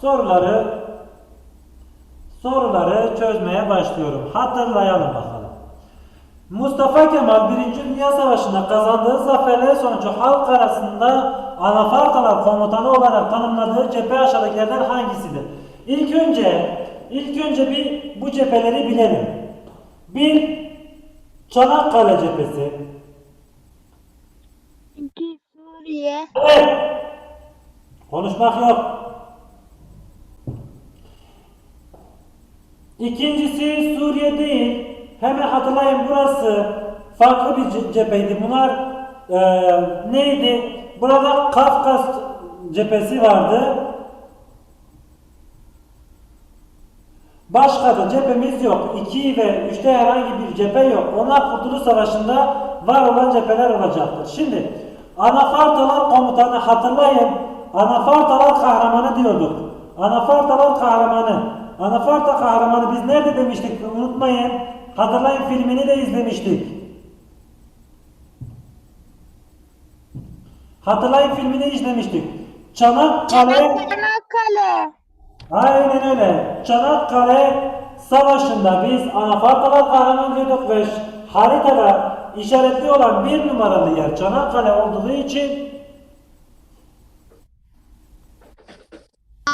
soruları soruları çözmeye başlıyorum. Hatırlayalım bakalım. Mustafa Kemal 1. Dünya Savaşı'nda kazandığı zaferler sonucu halk arasında Anafartalar komutanı olarak tanımladığı cephe aşağıdakilerden hangisidir? İlk önce ilk önce bir bu cepheleri bilelim. Bir Çanakkale cephesi. İki Suriye. Evet. Konuşmak yok. İkincisi Suriye değil. Hemen hatırlayın burası farklı bir ce- cepheydi. Bunlar eee, neydi? Burada Kafkas cephesi vardı. Başka da cephemiz yok. 2 ve 3'te herhangi bir cephe yok. Onlar Kurtuluş Savaşı'nda var olan cepheler olacaktır. Şimdi Anafartalar komutanı hatırlayın. Anafartalar kahramanı diyorduk. Anafartalar kahramanı. Anafarta kahramanı biz nerede demiştik unutmayın. Hatırlayın filmini de izlemiştik. Hatırlayın filmini izlemiştik. Çanakkale Çanakkale. Aynen öyle. Çanakkale Savaşı'nda biz Anafartalar kahraman diyorduk ve haritada işaretli olan bir numaralı yer Çanakkale olduğu için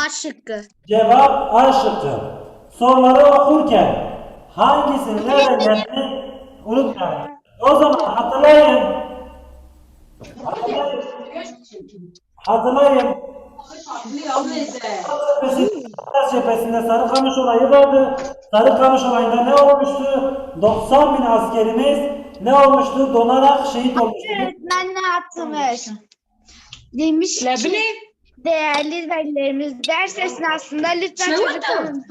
A şıkkı. cevap A şıkkı. Soruları okurken hangisini nereden geldiğini unutmayın. O zaman hatırlayın. Hatırlayın. Hatırlayın. Kars cephesinde Sarıkamış olayı vardı. Sarıkamış olayında ne olmuştu? 90 bin askerimiz ne olmuştu? Donarak şehit olmuştu. Öğretmenle atmış. Demiş ki değerli velilerimiz ders esnasında lütfen çocukların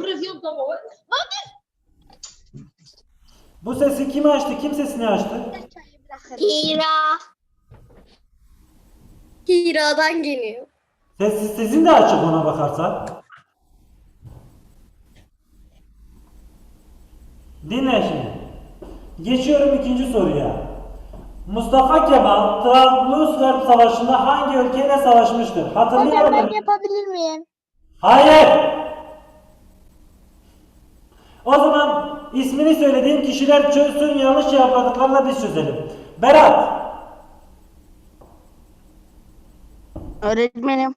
Bu sesi kim açtı? Kim sesini açtı? Hira. Hira'dan geliyor. Ses, sesin de açık ona bakarsan. Dinle şimdi. Geçiyorum ikinci soruya. Mustafa Kemal Trablusgarp Savaşı'nda hangi ülkeyle savaşmıştır? Hatırlıyor musun? yapabilir miyim? Hayır. O zaman ismini söylediğim kişiler çözsün yanlış cevapladıklarına biz çözelim. Berat. Öğretmenim,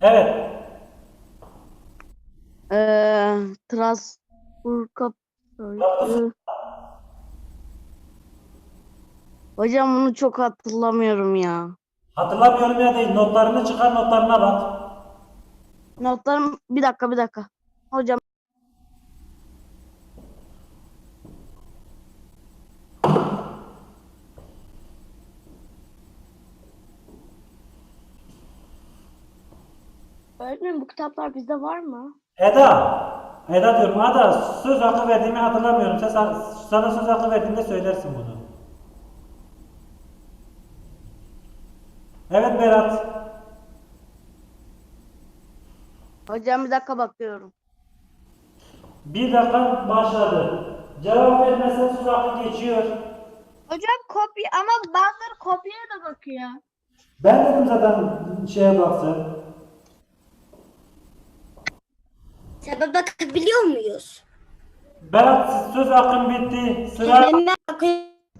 Evet. eee Strasbourg kapısı. Hocam bunu çok hatırlamıyorum ya. Hatırlamıyorum ya değil. Notlarını çıkar notlarına bak. Notlarım bir dakika bir dakika. Hocam Öğretmenim bu kitaplar bizde var mı? Eda. Eda diyorum. Ada söz hakkı verdiğimi hatırlamıyorum. Sen, sana söz hakkı verdiğimde söylersin bunu. Evet Berat. hocam bir dakika bakıyorum. Bir dakika başladı. Cevap vermezsen söz hakkı geçiyor. Hocam kopya ama bazıları kopyaya da bakıyor. Ben dedim zaten şeye baksın. Tabi bakabiliyor muyuz? Berat söz hakkın bitti. Sıra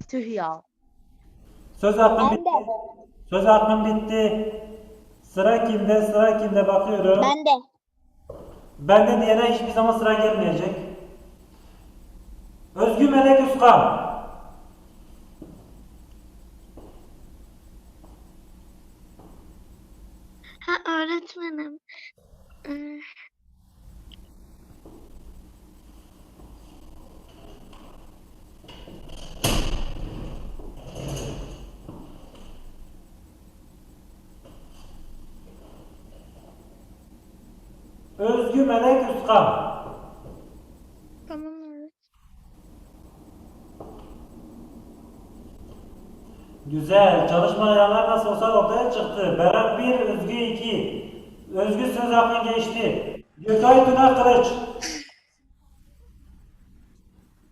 Tüh ya. söz hakkın bitti. Söz hakkın bitti. Sıra kimde? Sıra kimde bakıyorum. Ben de. Bende diyene hiçbir zaman sıra gelmeyecek. Özgü Melek Üskan. Ha öğretmenim. Ee, Özgü Melek Üskan. Tamam öğretmenim. Güzel. Çalışma ayarlar nasıl olsa ortaya çıktı. Berat 1, Özgü 2. Özgü söz hakkın geçti. Gökay Tuna Kılıç.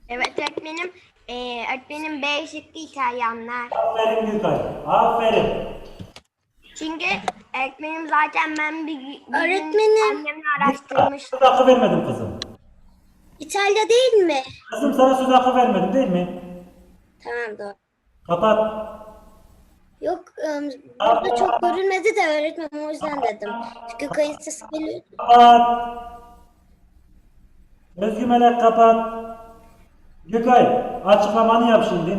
Evet öğretmenim. Ee, öğretmenim B şıkkı İtalyanlar. Aferin Gökay. Aferin. Çünkü öğretmenim zaten ben bir, bir gün Öğretmenim. annemle araştırmıştım. Söz hakkı vermedim kızım. İtalya değil mi? Kızım sana söz hakkı vermedim değil mi? Tamam doğru. Kapat. Yok ım, burada çok görünmedi de öğretmenim o yüzden dedim. Çünkü kayıt sesi geliyor. Kapat. Özgü Melek kapat. Gökay açıklamanı yap şimdi.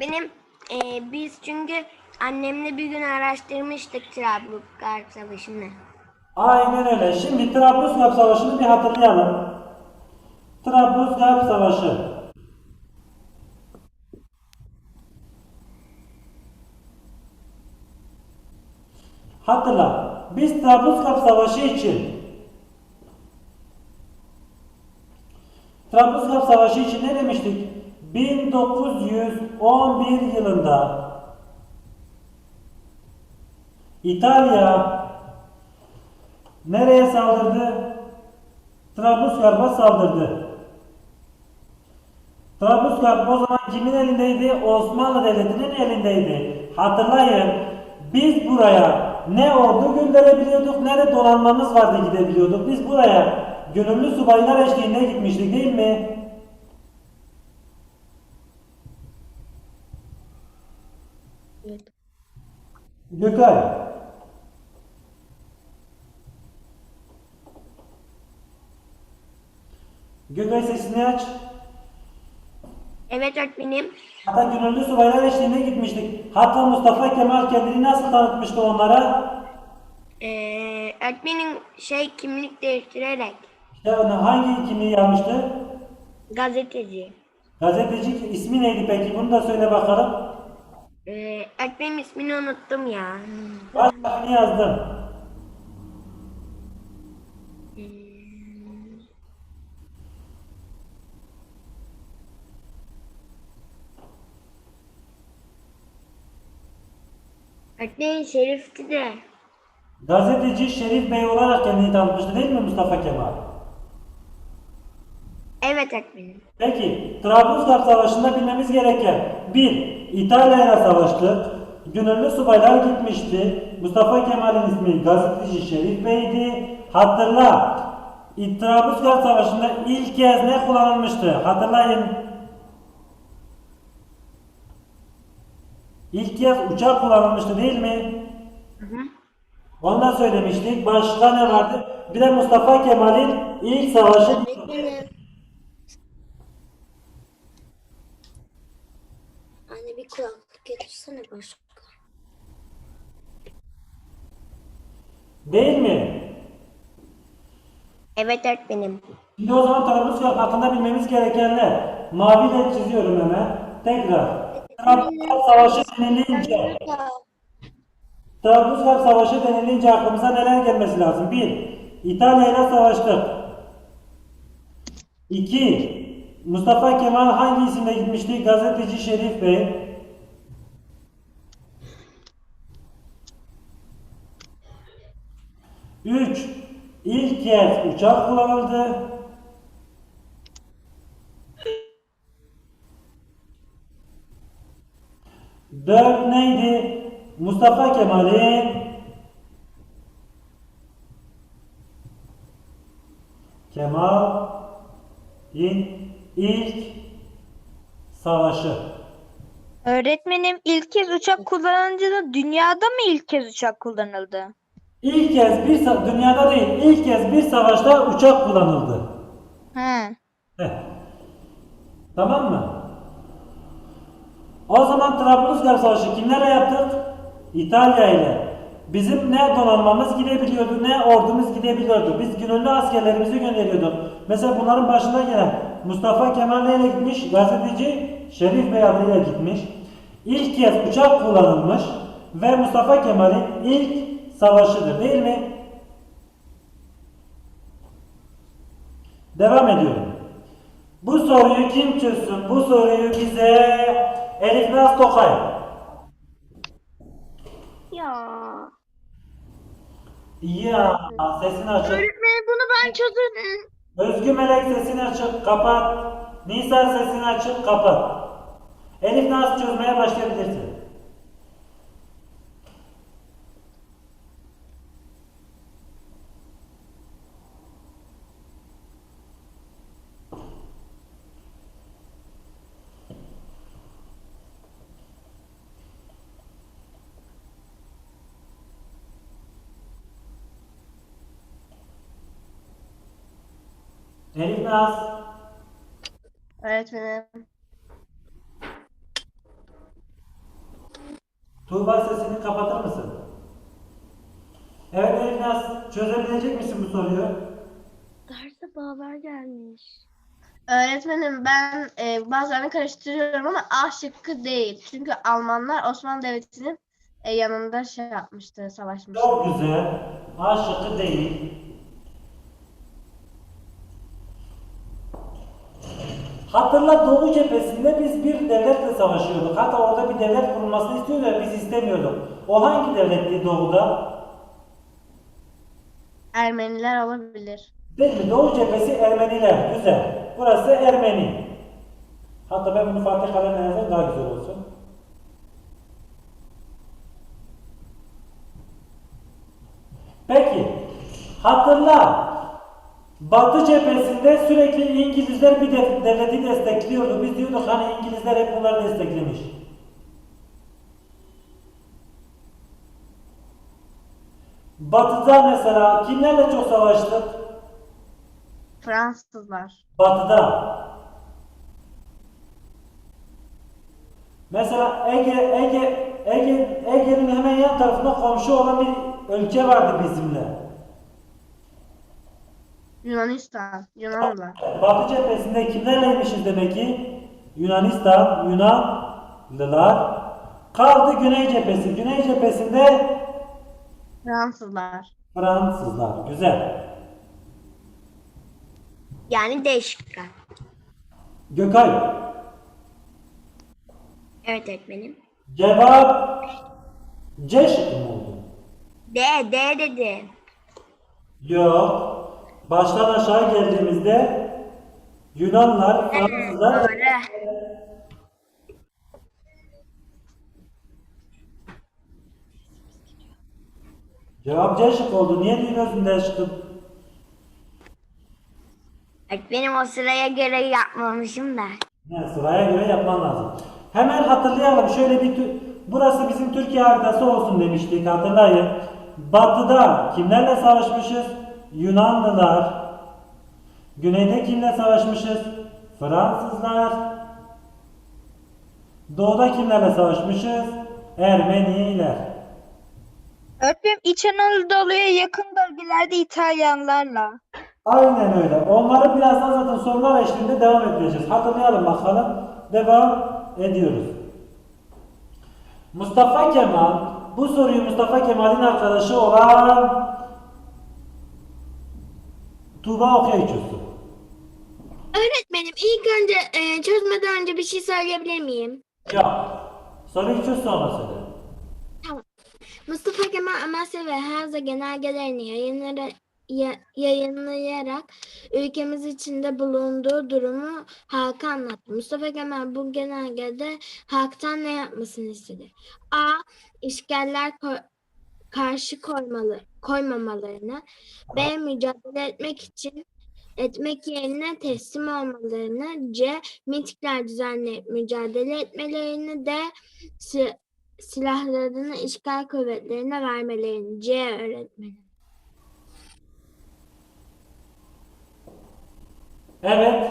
Benim e, biz çünkü annemle bir gün araştırmıştık Trablusgarp Savaşı'nı. Aynen öyle. Şimdi Trablusgarp Savaşı'nı bir hatırlayalım. Trablusgarp Savaşı. Hatırla. Biz Trablusgarp Savaşı için Trablusgarp Savaşı için ne demiştik? 1911 yılında İtalya nereye saldırdı? Trablusgarp'a saldırdı. Trablusgarp o zaman kimin elindeydi? Osmanlı Devleti'nin elindeydi. Hatırlayın biz buraya ne ordu gönderebiliyorduk ne de donanmamız vardı gidebiliyorduk. Biz buraya gönüllü subaylar eşliğinde gitmiştik değil mi? Gökay. Gökay sesini aç. Evet öğretmenim. Hatta gönüllü subaylar eşliğinde gitmiştik. Hatta Mustafa Kemal kendini nasıl tanıtmıştı onlara? E, öğretmenim şey kimlik değiştirerek. İşte onu hangi kimliği yapmıştı? Gazeteci. Gazeteci ismi neydi peki? Bunu da söyle bakalım. E, öğretmenim ismini unuttum ya. Baş harfini yazdım. Öğretmenim Şerif'ti de. Gazeteci Şerif Bey olarak kendini tanıtmıştı değil mi Mustafa Kemal? Evet öğretmenim. Peki, Trablusgarp Savaşı'nda bilmemiz gereken bir, İtalya'yla savaştık. Gönüllü subaylar gitmişti. Mustafa Kemal'in ismi gazeteci Şerif Bey'di. Hatırla, Trablusgarp Savaşı'nda ilk kez ne kullanılmıştı? Hatırlayın. İlk kez uçak kullanılmıştı değil mi? Ondan söylemiştik. Başka ne vardı? Bir de Mustafa Kemal'in ilk savaşı Öğretmenim. Bir kulaklık getirsene başka. değil mi? Evet öğretmenim. Şimdi o zaman Trablusgarp hakkında bilmemiz gerekenler. Maviyle çiziyorum hemen. Tekrar. Trablusgarp Savaşı denilince, Trablusgarp Savaşı denilince aklımıza neler gelmesi lazım? 1. İtalya ile savaştık. 2. Mustafa Kemal hangi isimle gitmişti? Gazeteci Şerif Bey. Üç, ilk kez uçak kullanıldı. Dört neydi? Mustafa Kemal'in Kemal'in ilk savaşı. Öğretmenim ilk kez uçak kullanılınca da dünyada mı ilk kez uçak kullanıldı? İlk kez bir dünyada değil, ilk kez bir savaşta uçak kullanıldı. He. Heh. Tamam mı? O zaman Trablusgarp Savaşı kimlerle yaptık? İtalya ile. Bizim ne donanmamız gidebiliyordu ne ordumuz gidebiliyordu. Biz gönüllü askerlerimizi gönderiyorduk. Mesela bunların başında gelen Mustafa Kemal neyle gitmiş? Gazeteci Şerif Bey adıyla gitmiş. İlk kez uçak kullanılmış ve Mustafa Kemal'in ilk savaşıdır değil mi? Devam ediyorum. Bu soruyu kim çözsün? Bu soruyu bize Elif Naz Tokay. Ya. Ya sesini açık. Öğretmenim bunu ben çözerim. Özgü Melek sesini açık kapat. Nisan sesini açık kapat. Elif Naz çözmeye başlayabilirsin. Elif Naz. Öğretmenim. Tuğba sesini kapatır mısın? Evet Elif Naz. Çözebilecek misin bu soruyu? Derse Baver gelmiş. Öğretmenim ben e, bazen karıştırıyorum ama A şıkkı değil. Çünkü Almanlar Osmanlı Devleti'nin e, yanında şey yapmıştı, savaşmıştı. Çok güzel. A şıkkı değil. Hatırla Doğu cephesinde biz bir devletle savaşıyorduk. Hatta orada bir devlet kurulmasını istiyordu ve biz istemiyorduk. O hangi devletti Doğu'da? Ermeniler olabilir. Değil mi? Doğu cephesi Ermeniler. Güzel. Burası Ermeni. Hatta ben bunu Fatih kalemle yazayım daha güzel olsun. Peki. Hatırla. Batı cephesinde sürekli İngilizler bir de- devleti destekliyordu. Biz diyorduk hani İngilizler hep bunları desteklemiş. Batı'da mesela kimlerle çok savaştık? Fransızlar. Batı'da. Mesela Ege, Ege, Ege, Ege'nin hemen yan tarafında komşu olan bir ülke vardı bizimle. Yunanistan. Yunanlılar. Batı cephesinde kimlerleymişiz demek ki? Yunanistan, Yunanlılar. Kaldı Güney cephesi. Güney cephesinde Fransızlar. Fransızlar. Güzel. Yani D şıkkı. Gökay. Evet öğretmenim. Cevap C şıkkı mı oldu? D, D dedi. Yok. Baştan aşağı geldiğimizde Yunanlar, Fransızlar cevap C şıkkı oldu. Niye diyorsun D şıkkı? Öğretmenim o sıraya göre yapmamışım da. Yani sıraya göre yapman lazım. Hemen hatırlayalım. Şöyle bir burası bizim Türkiye haritası olsun demiştik. Hatırlayın. Batıda kimlerle savaşmışız? Yunanlılar. Güneyde kimle savaşmışız? Fransızlar. Doğuda kimlerle savaşmışız? Ermeniler. Öğretmenim İç Anadolu'ya yakın bölgelerde İtalyanlarla. Aynen öyle. Onları birazdan zaten sorular eşliğinde devam edeceğiz. Hatırlayalım bakalım. Devam ediyoruz. Mustafa Kemal, bu soruyu Mustafa Kemal'in arkadaşı olan Tuğba çözdü. Öğretmenim ilk önce e, çözmeden önce bir şey söyleyebilir miyim? Ya, soruyu çöz sonra söyle. Mustafa Kemal Amasya ve Havza genelgelerini yayınlara, ya- yayınlayarak ülkemiz içinde bulunduğu durumu halka anlattı. Mustafa Kemal bu genelgede halktan ne yapmasını istedi? A. İşgaller karşı koymalı, koymamalarını, B. Mücadele etmek için etmek yerine teslim olmalarını, C. Mitingler düzenleyip mücadele etmelerini, D. Si- silahlarını işgal kuvvetlerine vermelerini. C öğretmenim. Evet,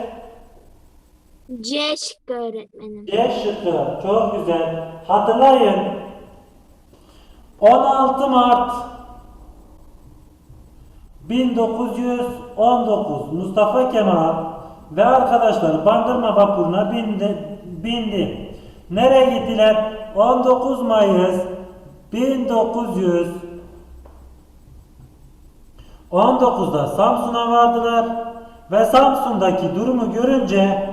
C şıkkı öğretmenim. C şıkkı. Çok güzel. Hatırlayın. 16 Mart 1919 Mustafa Kemal ve arkadaşları Bandırma vapuruna bindi. bindi. Nereye gittiler? 19 Mayıs 1919'da Samsun'a vardılar ve Samsun'daki durumu görünce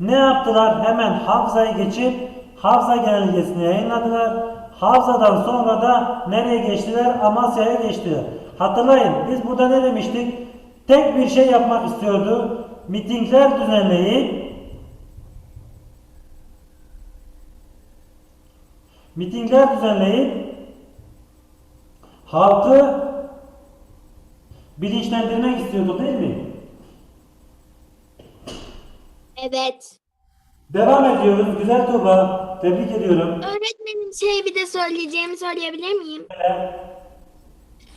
ne yaptılar? Hemen Havza'yı geçip Havza genelgesini yayınladılar. Havza'dan sonra da nereye geçtiler? Amasya'ya geçtiler. Hatırlayın biz burada ne demiştik? Tek bir şey yapmak istiyordu. Mitingler düzenleyip mitingler düzenleyip halkı bilinçlendirmek istiyordu değil mi? Evet. Devam ediyoruz. Güzel Tuğba. Tebrik ediyorum. Öğretmenim şey bir de söyleyeceğimi söyleyebilir miyim?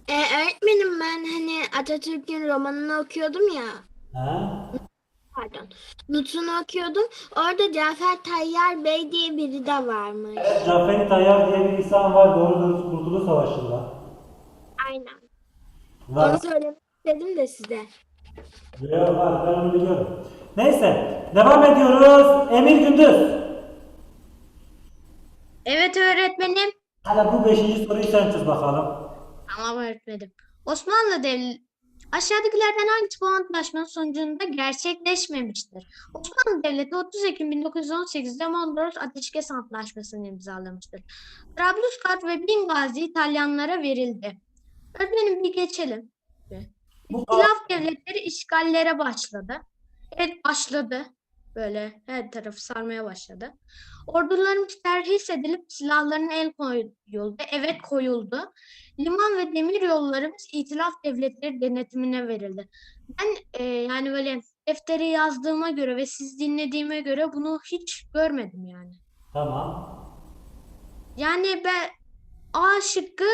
Ee, öğretmenim ben hani Atatürk'ün romanını okuyordum ya. He? Pardon. Notunu okuyordum. Orada Cafer Tayyar Bey diye biri de varmış. Caferi Tayyar diye bir insan var doğrudur Kurtuluş Savaşı'nda. Aynen. Var. Onu söylemek istedim de size. Yok var ben onu biliyorum. Neyse devam ediyoruz. Emir Gündüz. Evet öğretmenim. Hala bu beşinci soruyu sen çöz bakalım. Tamam öğretmenim. Osmanlı Devleti aşağıdakilerden hangisi bu antlaşmanın sonucunda gerçekleşmemiştir? Osmanlı Devleti 30 Ekim 1918'de Mondros Ateşkes Antlaşması'nı imzalamıştır. Trablusgarp ve Bingazi İtalyanlara verildi. Öğretmenim bir geçelim. Bu İtilaf devletleri işgallere başladı. Evet başladı. Böyle her tarafı sarmaya başladı. Ordularımız terhis edilip silahlarına el koyuldu. Evet koyuldu. Liman ve demir yollarımız itilaf devletleri denetimine verildi. Ben e, yani böyle defteri yazdığıma göre ve siz dinlediğime göre bunu hiç görmedim yani. Tamam. Yani ben A şıkkı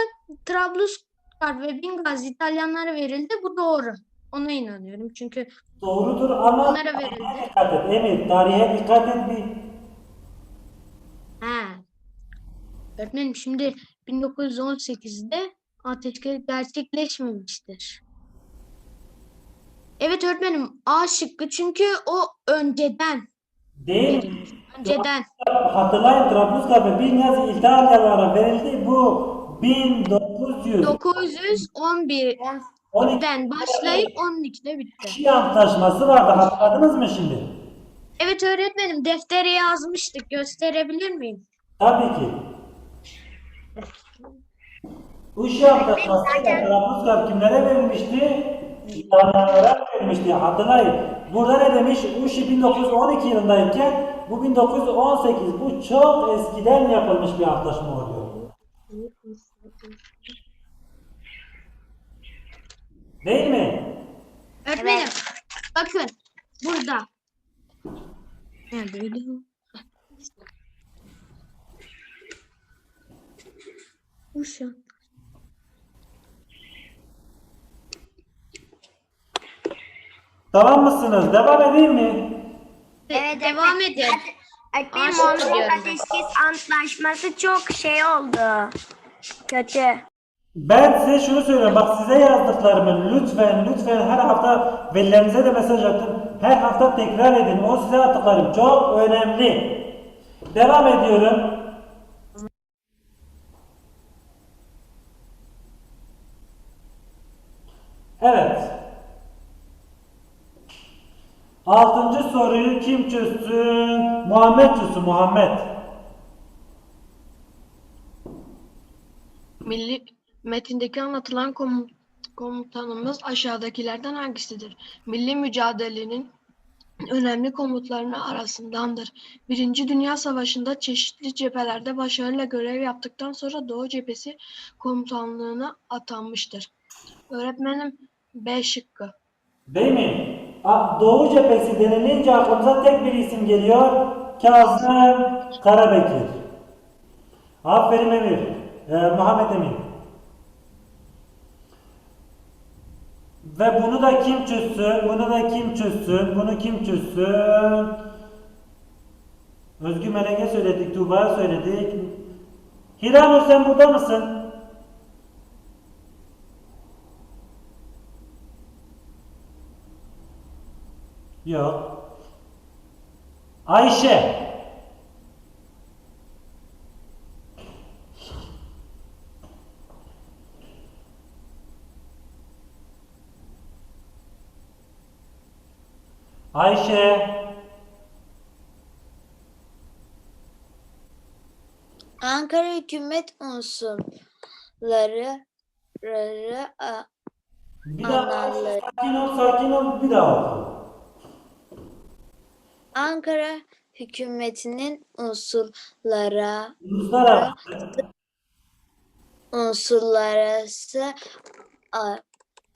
Trablusgarp ve Bingazi İtalyanlara verildi. Bu doğru. Ona inanıyorum. Çünkü Doğrudur ama Onlara verildi. tarihe dikkat et Emir. Tarihe dikkat et bir. he. Öğretmenim şimdi 1918'de ateşkes gerçekleşmemiştir. Evet öğretmenim A şıkkı çünkü o önceden Değil. verilmiş. Önceden. Hatırlayın Trablusgarp ve Bingazi İtalyalara verildi. Bu 1900 911 12 den başlayıp 12'de bitti. kişi antlaşması vardı. Hatırladınız mı şimdi? Evet öğretmenim deftere yazmıştık. Gösterebilir miyim? Tabii ki. Bu işi antlaşmasıyla Trablusgarp kimlere verilmişti? İtalyanlara verilmişti. Hatırlayın. Burada ne demiş? Bu işi 1912 yılındayken bu 1918. Bu çok eskiden yapılmış bir antlaşma oluyor. Değil mi? Öğretmenim bakın burada. Neredeydi bu? Bu şu. Tamam mısınız? Devam edeyim mi? Evet, devam edin. Öğretmenim Aşık diyorum ben. Ateşkes Antlaşması çok şey oldu. Kötü. Ben size şunu söylüyorum. Bak size yazdıklarımı lütfen lütfen her hafta velilerinize de mesaj attım. Her hafta tekrar edin. O size attıklarım çok önemli. Devam ediyorum. Evet. Altıncı soruyu kim çözsün? Muhammed çözsün. Muhammed. Milli metindeki anlatılan komu- komutanımız aşağıdakilerden hangisidir? Milli mücadelenin önemli komutlarının arasındandır. Birinci Dünya Savaşı'nda çeşitli cephelerde başarıyla görev yaptıktan sonra Doğu Cephesi komutanlığına atanmıştır. Öğretmenim B şıkkı. Değil mi? Doğu cephesi denilince aklımıza tek bir isim geliyor. Kazım Karabekir. Aferin Emir. Ee, Muhammed Emin. Ve bunu da kim çözsün? Bunu da kim çözsün? Bunu kim çözsün? Özgü Melek'e söyledik, Tuğba'ya söyledik. Hiranur sen burada mısın? Yok. Ayşe. Ayşe. Ankara hükümet unsurları rarı, a- Bir daha sakin ol, sakin ol. Bir daha oku. Ankara hükümetinin unsurlara Uluslararası. unsurlararası a-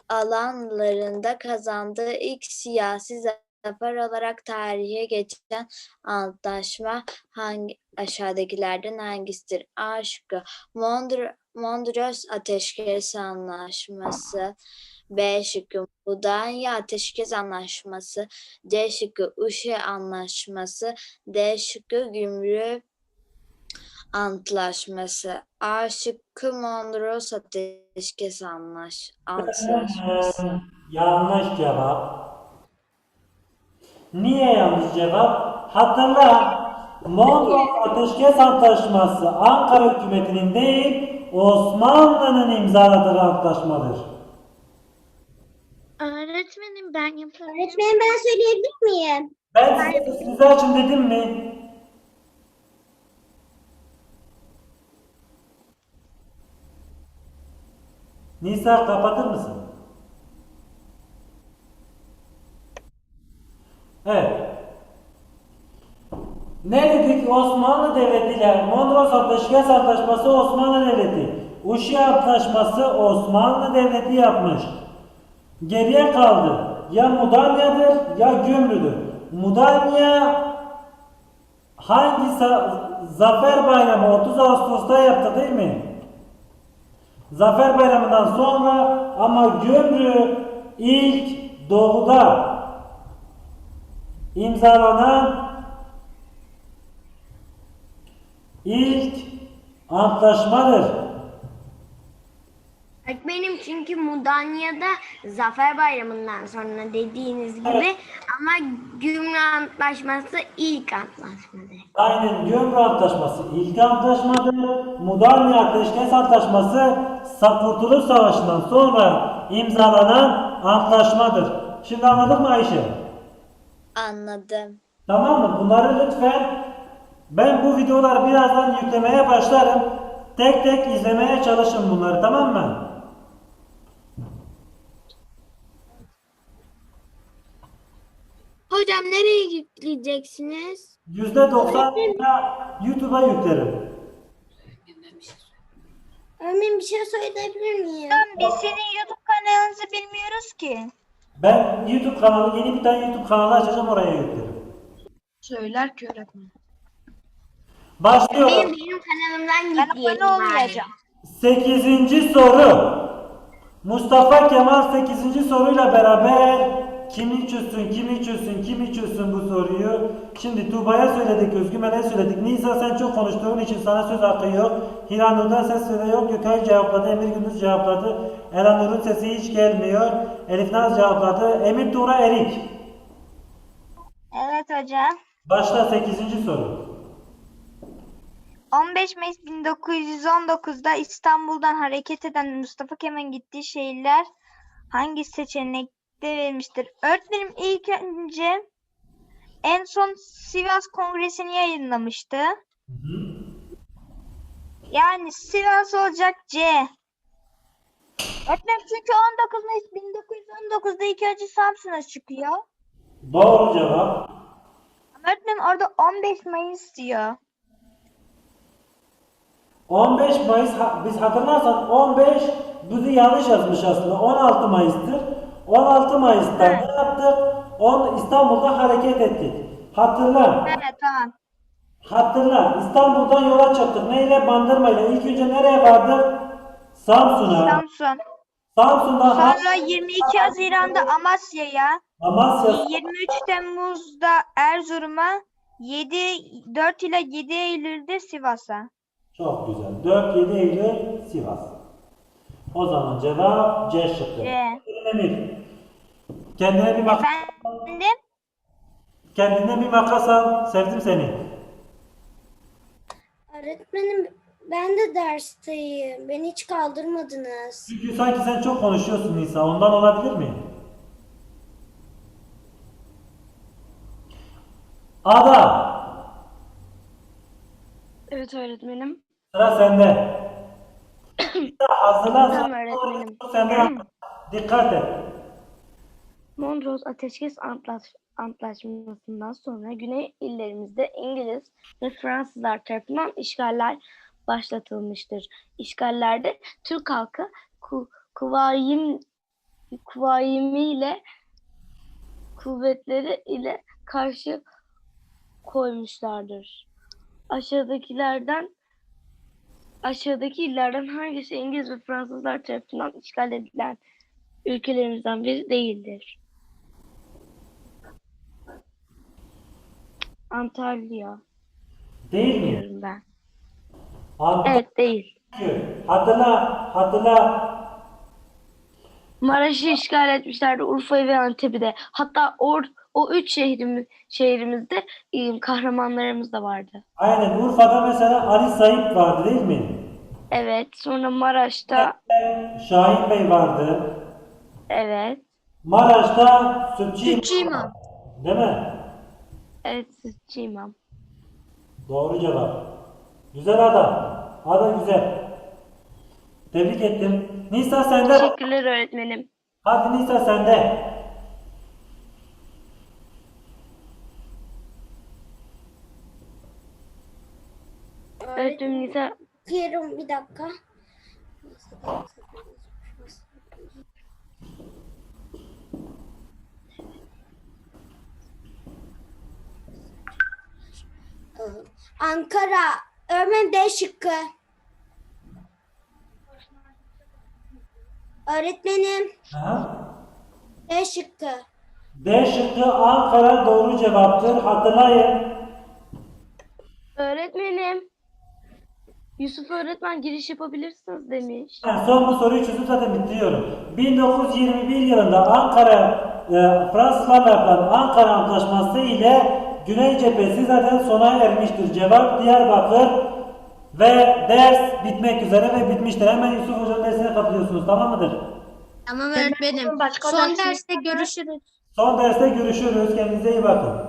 alanlarında kazandığı ilk siyasi zafer olarak tarihe geçen antlaşma hangi aşağıdakilerden hangisidir? A şıkkı. Mondr Mondros Ateşkes Anlaşması. B şıkkı. Mudanya Ateşkes Anlaşması, C şıkkı. Uşe Anlaşması, D şıkkı. Gümrük Antlaşması, A şıkkı. Mondros Ateşkes Anlaş Antlaşması. Ee, yanlış cevap. Niye yanlış cevap? Hatırla. Mondros Ateşkes Antlaşması Ankara hükümetinin değil Osmanlı'nın imzaladığı antlaşmadır. Öğretmenim ben yapabilirim. Öğretmenim ben söyleyebilir miyim? Ben size sesinizi açın dedim mi? Nisa kapatır mısın? Evet. Ne dedik? Osmanlı Devleti ile Mondros Ateşkes Antlaşması Osmanlı Devleti. Uşi Antlaşması Osmanlı Devleti yapmış. Geriye kaldı. Ya Mudanya'dır ya Gümrü'dür. Mudanya hangi Zafer Bayramı 30 Ağustos'ta yaptı değil mi? Zafer Bayramı'ndan sonra ama Gümrü ilk doğuda imzalanan ilk antlaşmadır. Öğretmenim çünkü Mudanya'da Zafer Bayramı'ndan sonra dediğiniz gibi ama Gümrük Antlaşması ilk antlaşmadır. Aynen Gümrük Antlaşması ilk antlaşmadır. Mudanya Ateşkes Antlaşması Kurtuluş Savaşı'ndan sonra imzalanan antlaşmadır. Şimdi anladın mı Ayşe? Anladım. Tamam mı? Bunları lütfen ben bu videoları birazdan yüklemeye başlarım. Tek tek izlemeye çalışın bunları tamam mı? Hocam nereye yükleyeceksiniz? %90 YouTube'a yüklerim. Öğretmenim bir şey söyleyebilir miyim? Biz senin YouTube kanalınızı bilmiyoruz ki. Ben YouTube kanalı, yeni bir tane YouTube kanalı açacağım oraya yüklerim. Söyler ki öğretmen. Başlıyorum. Benim, benim kanalımdan Ben yükleyelim abone bari. olmayacağım. 8. soru. Mustafa Kemal 8. soruyla beraber kimi çözsün, kimi çözsün, kimi çözsün bu soruyu. Şimdi Tuğba'ya söyledik, Özgümen'e söyledik. Nisa sen çok konuştuğun için sana söz hakkı yok. Hiranur'dan ses söyle yok. Gökay cevapladı, Emir Gündüz cevapladı. Elanur'un sesi hiç gelmiyor. Elif Naz cevapladı. Emir Tuğra Erik. Evet hocam. Başla 8. soru. 15 Mayıs 1919'da İstanbul'dan hareket eden Mustafa Kemal'in gittiği şehirler hangi seçenekte verilmiştir? Öğretmenim ilk önce en son Sivas Kongresi'ni yayınlamıştı. Yani Sivas olacak C. Öğretmenim çünkü 19 Mayıs 1919'da ilk önce Samsun'a çıkıyor. Doğru cevap. Ama öğretmenim orada 15 Mayıs diyor. 15 Mayıs ha- biz hatırlarsan 15 bizi yanlış yazmış aslında 16 Mayıs'tır. 16 Mayıs'ta Evet. ne yaptık? 10 İstanbul'da hareket ettik. Hatırla. Evet tamam. Hatırla. İstanbul'dan yola çıktık. Neyle? Bandırma ile. İlk önce nereye vardık? Samsun'a. Samsun. Samsun'dan ha- Sonra 22 Haziran'da Amasya'ya, Amasya. 23 Temmuz'da Erzurum'a, 7 4 ile 7 Eylül'de Sivas'a. Çok güzel. 4-7 Eylül Sivas. O zaman cevap C şıkkı. C. Emir. Kendine bir makas, Efendim? kendine bir makas al. Sevdim seni. Öğretmenim ben de dersteyim. Beni hiç kaldırmadınız. Çünkü sanki sen çok konuşuyorsun Nisa. Ondan olabilir mi? Ada. Evet öğretmenim. Sıra sende. Nisa, Hazırlan. Tamam öğretmenim. Sende. Dikkat et. Mondros Ateşkes Antlaş- Antlaşması'ndan sonra Güney illerimizde İngiliz ve Fransızlar tarafından işgaller başlatılmıştır. İşgallerde Türk halkı ku, kuvayim, kuvayimiyle kuvvetleri ile karşı koymuşlardır. Aşağıdakilerden aşağıdaki illerden hangisi İngiliz ve Fransızlar tarafından işgal edilen ülkelerimizden biri değildir. Antalya Değil mi? ben. Antalya. Evet değil. Hatırla, hatırla. Maraş'ı işgal etmişlerdi Urfa'yı ve Antep'i de. Hatta or, o üç şehrimiz, şehrimizde e, kahramanlarımız da vardı. Aynen Urfa'da mesela Ali Sayıp vardı değil mi? Evet. Sonra Maraş'ta Şahin Bey vardı. evet. Maraş'ta Sütçü Sütçü İmam. Değil mi? Evet Sütçü İmam. Doğru cevap. Güzel adam. Adı güzel. Tebrik ettim. Nisa sende. Teşekkürler öğretmenim. Hadi Nisa sende. Öğretmenim Nisa Bakıyorum bir dakika. Ankara. Öğretmen D şıkkı. Öğretmenim Aha. D şıkkı. D şıkkı Ankara doğru cevaptır. Hatırlayın. öğretmenim Yusuf öğretmen giriş yapabilirsiniz demiş. Ben son bu soruyu çözüp zaten bitiriyorum. 1921 yılında Ankara e, Fransızlarla yapılan Ankara Antlaşması ile Güney cephesi zaten sona ermiştir. Cevap Diyarbakır ve ders bitmek üzere ve bitmiştir. Hemen Yusuf Hoca'nın dersine katılıyorsunuz tamam mıdır? Tamam öğretmenim. Son derste görüşürüz. Son derste görüşürüz. Kendinize iyi bakın.